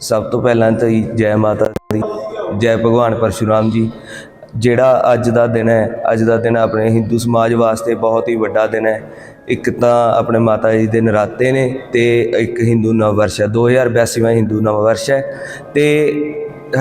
ਸਭ ਤੋਂ ਪਹਿਲਾਂ ਤਾਂ ਜੀ ਜੈ ਮਾਤਾ ਦੀ, ਜੈ ਭਗਵਾਨ ਪਰਸ਼ੁਰਾਮ ਜੀ, ਜਿਹੜਾ ਅੱਜ ਦਾ ਦਿਨ ਹੈ, ਅੱਜ ਦਾ ਦਿਨ ਆਪਣੇ ਹਿੰਦੂ ਸਮਾਜ ਵਾਸਤੇ ਬਹੁਤ ਹੀ ਵੱਡਾ ਦਿਨ ਹੈ। ਇੱਕ ਤਾਂ ਆਪਣੇ ਮਾਤਾ ਜੀ ਦੇ ਨਰਾਤੇ ਨੇ ਤੇ ਇੱਕ ਹਿੰਦੂ ਨਵ ਵਰਸ਼ ਹੈ 2082ਵਾਂ ਹਿੰਦੂ ਨਵ ਵਰਸ਼ ਹੈ। ਤੇ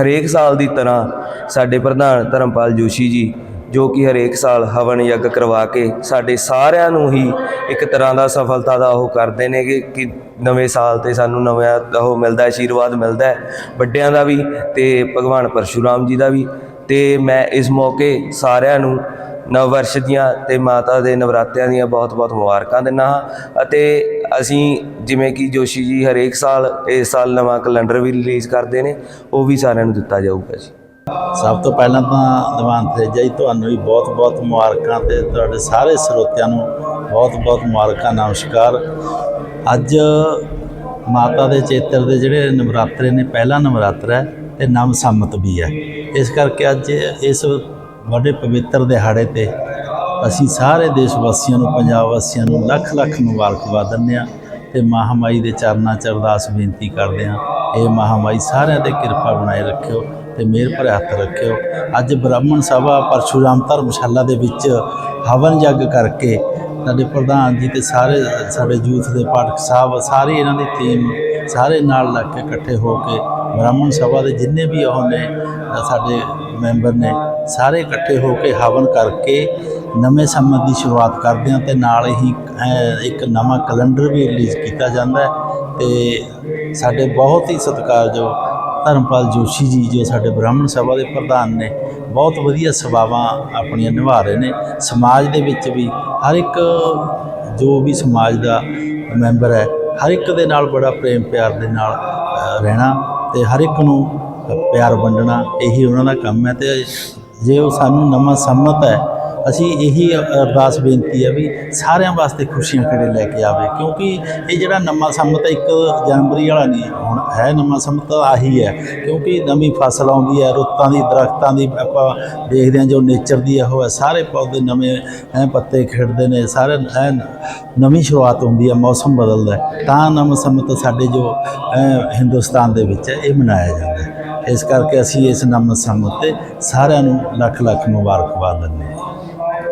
ਹਰੇਕ ਸਾਲ ਦੀ ਤਰ੍ਹਾਂ ਸਾਡੇ ਪ੍ਰਧਾਨ ਧਰਮਪਾਲ ਜੋਸ਼ੀ ਜੀ ਜੋ ਕਿ ਹਰੇਕ ਸਾਲ ਹਵਨ ਯੱਗ ਕਰਵਾ ਕੇ ਸਾਡੇ ਸਾਰਿਆਂ ਨੂੰ ਹੀ ਇੱਕ ਤਰ੍ਹਾਂ ਦਾ ਸਫਲਤਾ ਦਾ ਉਹ ਕਰਦੇ ਨੇ ਕਿ ਨਵੇਂ ਸਾਲ ਤੇ ਸਾਨੂੰ ਨਵਾਂ ਉਹ ਮਿਲਦਾ ਆਸ਼ੀਰਵਾਦ ਮਿਲਦਾ ਵੱਡਿਆਂ ਦਾ ਵੀ ਤੇ ਭਗਵਾਨ ਪਰਸ਼ੂਰਾਮ ਜੀ ਦਾ ਵੀ। ਤੇ ਮੈਂ ਇਸ ਮੌਕੇ ਸਾਰਿਆਂ ਨੂੰ ਨਵ ਵਰਸ਼ ਦੀਆਂ ਤੇ ਮਾਤਾ ਦੇ ਨਵਰਾਤਿਆਂ ਦੀਆਂ ਬਹੁਤ-ਬਹੁਤ ਮੁਬਾਰਕਾਂ ਦਿੰਦਾ ਹਾਂ ਅਤੇ ਅਸੀਂ ਜਿਵੇਂ ਕਿ ਜੋਸ਼ੀ ਜੀ ਹਰੇਕ ਸਾਲ ਇਸ ਸਾਲ ਨਵਾਂ ਕੈਲੰਡਰ ਵੀ ਰਿਲੀਜ਼ ਕਰਦੇ ਨੇ, ਉਹ ਵੀ ਸਾਰਿਆਂ ਨੂੰ ਦਿੱਤਾ ਜਾਊਗਾ ਜੀ। ਸਭ ਤੋਂ ਪਹਿਲਾਂ ਤਾਂ ਦੀਵਾਨ ਤੇਜਾ ਜੀ, ਤੁਹਾਨੂੰ ਵੀ ਬਹੁਤ-ਬਹੁਤ ਮੁਬਾਰਕਾਂ ਤੇ ਤੁਹਾਡੇ ਸਾਰੇ ਸਰੋਤਿਆਂ ਨੂੰ ਬਹੁਤ-ਬਹੁਤ ਮੁਬਾਰਕਾਂ, ਨਮਸਕਾਰ। ਅੱਜ ਮਾਤਾ ਦੇ ਚੇਤਰ ਦੇ ਜਿਹੜੇ ਨਵਰਾਤਰੇ ਨੇ, ਪਹਿਲਾ ਨਵਰਾਤਰਾ ਹੈ ਤੇ ਨਵ ਸੰਮਤ ਵੀ ਹੈ। ਇਸ ਕਰਕੇ ਅੱਜ ਇਸ ਵੱਡੇ ਪਵਿੱਤਰ ਦਿਹਾੜੇ ਤੇ ਅਸੀਂ ਸਾਰੇ ਦੇਸ਼ ਵਾਸੀਆਂ ਨੂੰ, ਪੰਜਾਬ ਵਾਸੀਆਂ ਨੂੰ ਲੱਖ ਲੱਖ ਮੁਬਾਰਕਬਾਦ ਦਿੰਦੇ ਹਾਂ ਤੇ ਮਹਾਮਾਈ ਦੇ ਚਰਨਾਂ 'ਚ ਅਰਦਾਸ ਬੇਨਤੀ ਕਰਦੇ ਹਾਂ। ਇਹ ਮਹਾਮਾਈ ਸਾਰਿਆਂ ਤੇ ਕਿਰਪਾ ਬਣਾਏ ਰੱਖਿਓ। ਤੇ ਮਿਹਰ ਭਰੇ ਹੱਥ ਰੱਖਿਓ। ਅੱਜ ਬ੍ਰਾਹਮਣ ਸਭਾ ਪਰਸ਼ੂਰਾਮ ਧਰਮਸ਼ਾਲਾ ਦੇ ਵਿੱਚ ਹਵਨ ਯੱਗ ਕਰਕੇ ਸਾਡੇ ਪ੍ਰਧਾਨ ਜੀ ਤੇ ਸਾਰੇ ਸਾਡੇ ਯੂਥ ਦੇ ਪਾਠਕ ਸਾਹਿਬ, ਸਾਰੇ ਇਹਨਾਂ ਦੀ ਟੀਮ ਸਾਰੇ ਨਾਲ ਲੱਗ ਕੇ ਇਕੱਠੇ ਹੋ ਕੇ ਬ੍ਰਾਹਮਣ ਸਭਾ ਦੇ ਜਿੰਨੇ ਵੀ ਉਹ ਨੇ ਸਾਡੇ ਮੈਂਬਰ ਨੇ, ਸਾਰੇ ਇਕੱਠੇ ਹੋ ਕੇ ਹਵਨ ਕਰਕੇ ਨਵੇਂ ਸੰਮਤ ਦੀ ਸ਼ੁਰੂਆਤ ਕਰਦੇ ਹਾਂ ਤੇ ਨਾਲ ਹੀ ਇੱਕ ਨਵਾਂ ਕੈਲੰਡਰ ਵੀ ਰਿਲੀਜ਼ ਕੀਤਾ ਜਾਂਦਾ ਹੈ ਤੇ ਸਾਡੇ ਬਹੁਤ ਹੀ ਸਤਿਕਾਰਯੋਗ ਧਰਮਪਾਲ ਜੋਸ਼ੀ ਜੀ, ਜੋ ਸਾਡੇ ਬ੍ਰਾਹਮਣ ਸਭਾ ਦੇ ਪ੍ਰਧਾਨ ਨੇ, ਬਹੁਤ ਵਧੀਆ ਸੇਵਾਵਾਂ ਆਪਣੀਆਂ ਨਿਭਾ ਰਹੇ ਨੇ। ਸਮਾਜ ਦੇ ਵਿੱਚ ਵੀ ਹਰ ਇੱਕ, ਜੋ ਵੀ ਸਮਾਜ ਦਾ ਮੈਂਬਰ ਹੈ, ਹਰ ਇੱਕ ਦੇ ਨਾਲ ਬੜਾ ਪ੍ਰੇਮ ਪਿਆਰ ਦੇ ਨਾਲ ਰਹਿਣਾ ਤੇ ਹਰ ਇੱਕ ਨੂੰ ਪਿਆਰ ਵੰਡਣਾ, ਇਹੀ ਉਹਨਾਂ ਦਾ ਕੰਮ ਹੈ। ਤੇ ਜੇ ਉਹ ਸਾਨੂੰ ਨਵਾਂ ਸੰਮਤ ਹੈ ਅਸੀਂ ਇਹੀ ਅਰਦਾਸ ਬੇਨਤੀ ਹੈ ਵੀ ਸਾਰਿਆਂ ਵਾਸਤੇ ਖੁਸ਼ੀਆਂ ਖੇੜੇ ਲੈ ਕੇ ਆਵੇ, ਕਿਉਂਕਿ ਇਹ ਜਿਹੜਾ ਨਵਾਂ ਸੰਮਤ ਇੱਕ ਜਨਵਰੀ ਵਾਲਾ ਨਹੀਂ, ਹੁਣ ਹੈ ਨਵਾਂ ਸੰਮਤ ਆਹੀ ਹੈ, ਕਿਉਂਕਿ ਨਵੀਂ ਫਸਲ ਆਉਂਦੀ ਹੈ, ਰੁੱਤਾਂ ਦੀ, ਦਰਖਤਾਂ ਦੀ ਆਪਾਂ ਦੇਖਦੇ ਹਾਂ ਜੋ ਨੇਚਰ ਦੀ ਉਹ ਹੈ, ਸਾਰੇ ਪੌਦੇ ਨਵੇਂ ਐ ਪੱਤੇ ਖਿੜਦੇ ਨੇ, ਸਾਰੇ ਐ ਨਵੀਂ ਸ਼ੁਰੂਆਤ ਹੁੰਦੀ ਹੈ, ਮੌਸਮ ਬਦਲਦਾ ਤਾਂ ਨਵਾਂ ਸੰਮਤ ਸਾਡੇ ਜੋ ਹਿੰਦੁਸਤਾਨ ਦੇ ਵਿੱਚ ਹੈ, ਇਹ ਮਨਾਇਆ ਜਾਂਦਾ ਹੈ। ਇਸ ਕਰਕੇ ਅਸੀਂ ਇਸ ਨਵਾਂ ਸੰਮਤ ਤੇ ਸਾਰਿਆਂ ਨੂੰ ਲੱਖ ਲੱਖ ਮੁਬਾਰਕਬਾਦ ਦਿੰਦੇ ਹਾਂ।